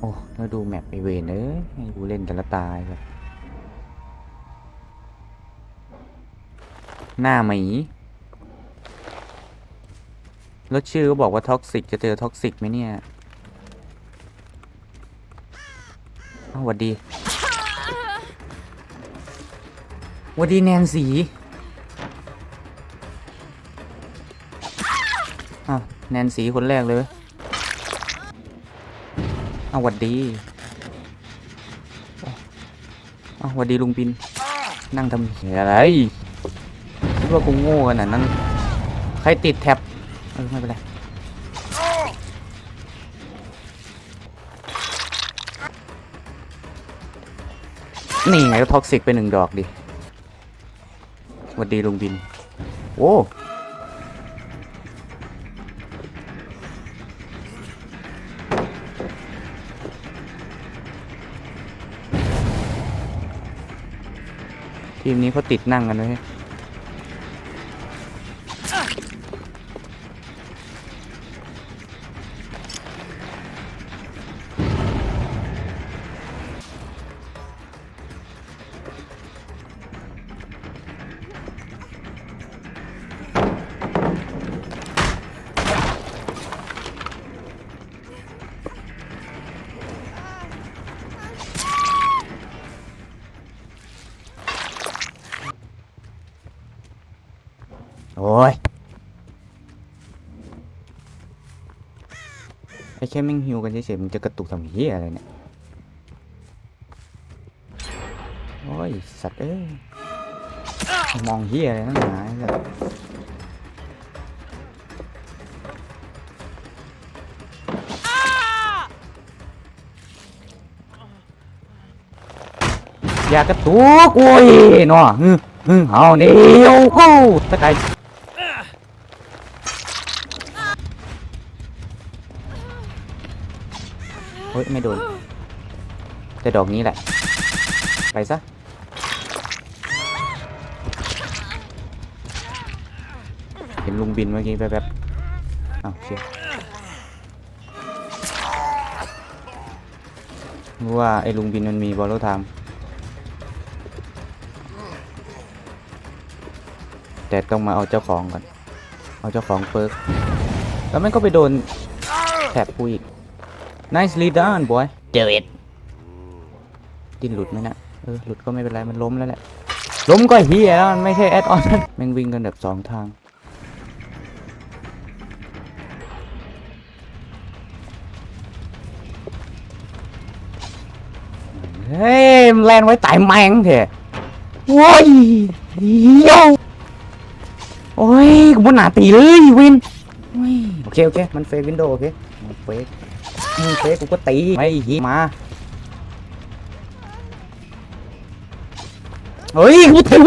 โอ้แล้วดูแมปไอเวนเอ้ยให้กูเล่นแต่ละตายแบบหน้าหมีแล้วชื่อก็บอกว่าท็อกซิกจะเจอท็อกซิกไหมเนี่ยอ้าวหวัดดีหวัดดีแนนสีอ้าวแนนสีคนแรกเลย เอาวหวัดดีเอาวหวัดดีลุงปิน นั่งทำเหี้ยอะไรคิดว่ากูโง่ขนาดนั้น ใครติดแท็บเออไม่เป็นไรนี่ไงก็ท็อกซิกไปหนึ่งดอกดิสวัสดีลุงบิน โอ้ ทีมนี้เขาติดนั่งกันไว้ โอ้ยไอ้แค่แม่งฮิวกันเฉยๆมันจะกระตุกทำเฮียอะไรเนี่ย โอ้ย สัตว์เอ้ย มองเฮียอะไรนั่นหนาเนี่ยอยากกระตุกโอ้ยเนาะฮึฮึเอาเดียวกูตะไคร้ เฮ้ย ไม่โดน แต่ดอกนี้แหละ ไปซะ เห็นลุงบินเมื่อกี้แป๊บๆอ้าวเชี่ยรู้ว่า ไอ้ลุงบินมันมีบอลโลไทม์แต่ต้องมาเอาเจ้าของก่อน เอาเจ้าของเปิร์กแล้วมันก็ไปโดนแถบกูอีก nicely done boy do it ดิ้นหลุดไหมนะเออหลุดก็ไม่เป็นไร มันล้มแล้วแหละ ล้มก็เฮียแล้วมันไม่ใช่แอดออนแม่งวิ่งกันแบบสองทาง เฮ้ยมันแลนไว้ตายแมงเถอะโว้ยเหี้ยวโอ้ยกูบนหนาตีเลยวินโอ้ยโอเค โอเค มันเฟกวินโดว์โอเคมันเฟก มันเฟกกูก็ตีไม่หีมาเฮ้ยกูถื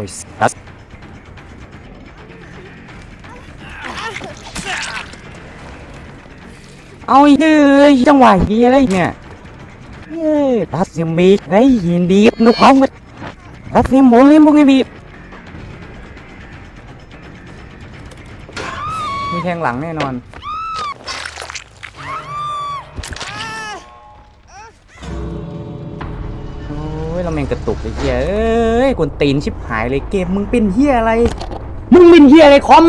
อว่าเอาเหลือตรงนี้เอโง่เอ้ยสัสเอาอีกเลยจังหวะเฮียอะไรเนี่ยเย้ตัดเสียงบีไอ้ยินดีกับนุกของมันตัดเสียงโมเลยมึงไอ้บีมีแทงหลังแน่นอน ยเราแม่งกระตุกไอ้เหี้ยเอ้ยกวนตีนชิบหายเลยเกมมึงเป็นเหี้ยอะไร มึงเป็นเหี้ยอะไรคอม